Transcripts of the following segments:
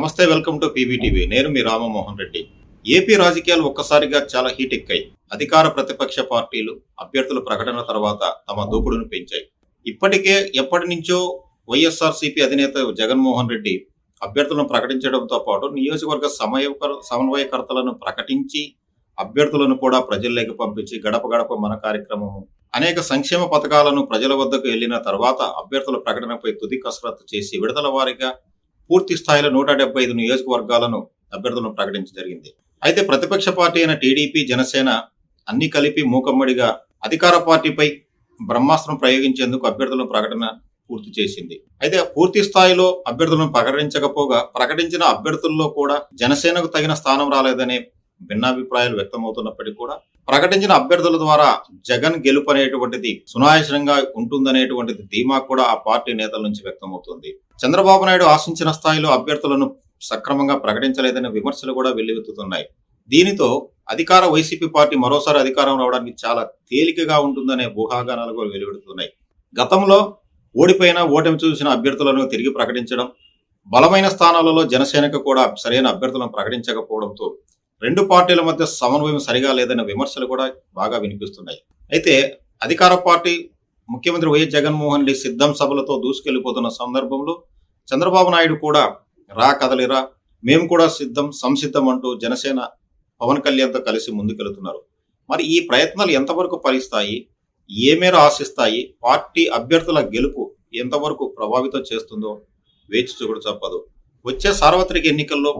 నమస్తే welcome to పీవీటీవీ. నేను మీ Ramamohan Reddy. AP రాజకీయాలు ఒక్కసారిగా చాలా హీట్ ఎక్కాయి. అధికార ప్రతిపక్ష పార్టీలు అభ్యర్థుల ప్రకటన తర్వాత తమ దూకుడును పెంచాయి. ఇప్పటికే ఎప్పటి నుంచో వైఎస్ఆర్సీపీ అధినేత జగన్మోహన్ రెడ్డి అభ్యర్థులను ప్రకటించడంతో పాటు నియోజకవర్గ సమయ సమన్వయకర్తలను ప్రకటించి అభ్యర్థులను కూడా ప్రజల్లోకి పంపించి గడప గడప మన కార్యక్రమం అనేక సంక్షేమ పథకాలను ప్రజల వద్దకు వెళ్ళిన తర్వాత అభ్యర్థుల ప్రకటనపై తుది కసరత్తు చేసి విడతల వారీగా పూర్తి స్థాయిలో నూట డెబ్బై ఐదు నియోజకవర్గాలను అభ్యర్థులను ప్రకటించడం జరిగింది. అయితే ప్రతిపక్ష పార్టీ అయిన టీడీపీ జనసేన అన్ని కలిపి మూకమ్మడిగా అధికార పార్టీపై బ్రహ్మాస్త్రం ప్రయోగించేందుకు అభ్యర్థుల ప్రకటన పూర్తి చేసింది. అయితే పూర్తి స్థాయిలో అభ్యర్థులను ప్రకటించకపోగా ప్రకటించిన అభ్యర్థుల్లో కూడా జనసేనకు తగిన స్థానం రాలేదనే భిన్నాభిప్రాయాలు వ్యక్తమవుతున్నప్పటికీ కూడా ప్రకటించిన అభ్యర్థుల ద్వారా జగన్ గెలుపు అనేటువంటిది సునాయాసంగా ఉంటుందనేటువంటిది ధీమా కూడా ఆ పార్టీ నేతల నుంచి వ్యక్తమవుతుంది. చంద్రబాబు నాయుడు ఆశించిన స్థాయిలో అభ్యర్థులను సక్రమంగా ప్రకటించలేదనే విమర్శలు కూడా వెల్లువెత్తుతున్నాయి. దీనితో అధికార వైసీపీ పార్టీ మరోసారి అధికారం రావడానికి చాలా తేలికగా ఉంటుందనే ఊహాగానాలు కూడా వెలువడుతున్నాయి. గతంలో ఓడిపోయిన ఓటమి చూసిన అభ్యర్థులను తిరిగి ప్రకటించడం బలమైన స్థానాలలో జనసేనకు కూడా సరైన అభ్యర్థులను ప్రకటించకపోవడంతో రెండు పార్టీల మధ్య సమన్వయం సరిగా లేదనే విమర్శలు కూడా బాగా వినిపిస్తున్నాయి. అయితే అధికార పార్టీ ముఖ్యమంత్రి వైఎస్ జగన్మోహన్ రెడ్డి సిద్ధం సభలతో దూసుకెళ్ళిపోతున్న సందర్భంలో చంద్రబాబు నాయుడు కూడా రా కదలిరా మేము కూడా సిద్ధం సంసిద్ధం అంటూ జనసేన పవన్ కళ్యాణ్తో కలిసి ముందుకెళ్తున్నారు. మరి ఈ ప్రయత్నాలు ఎంతవరకు ఫలిస్తాయి? ఏ మేర ఆశిస్తాయి? పార్టీ అభ్యర్థుల గెలుపు ఎంతవరకు ప్రభావితం చేస్తుందో వేచి చూడ తప్పదు వచ్చే సార్వత్రిక ఎన్నికల్లో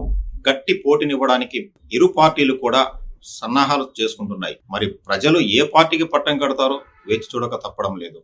గట్టి పోటీనివ్వడానికి ఇరు పార్టీలు కూడా సన్నాహాలు చేసుకుంటున్నాయి. మరి ప్రజలు ఏ పార్టీకి పట్టం కడతారో వేచి చూడక తప్పడం లేదు.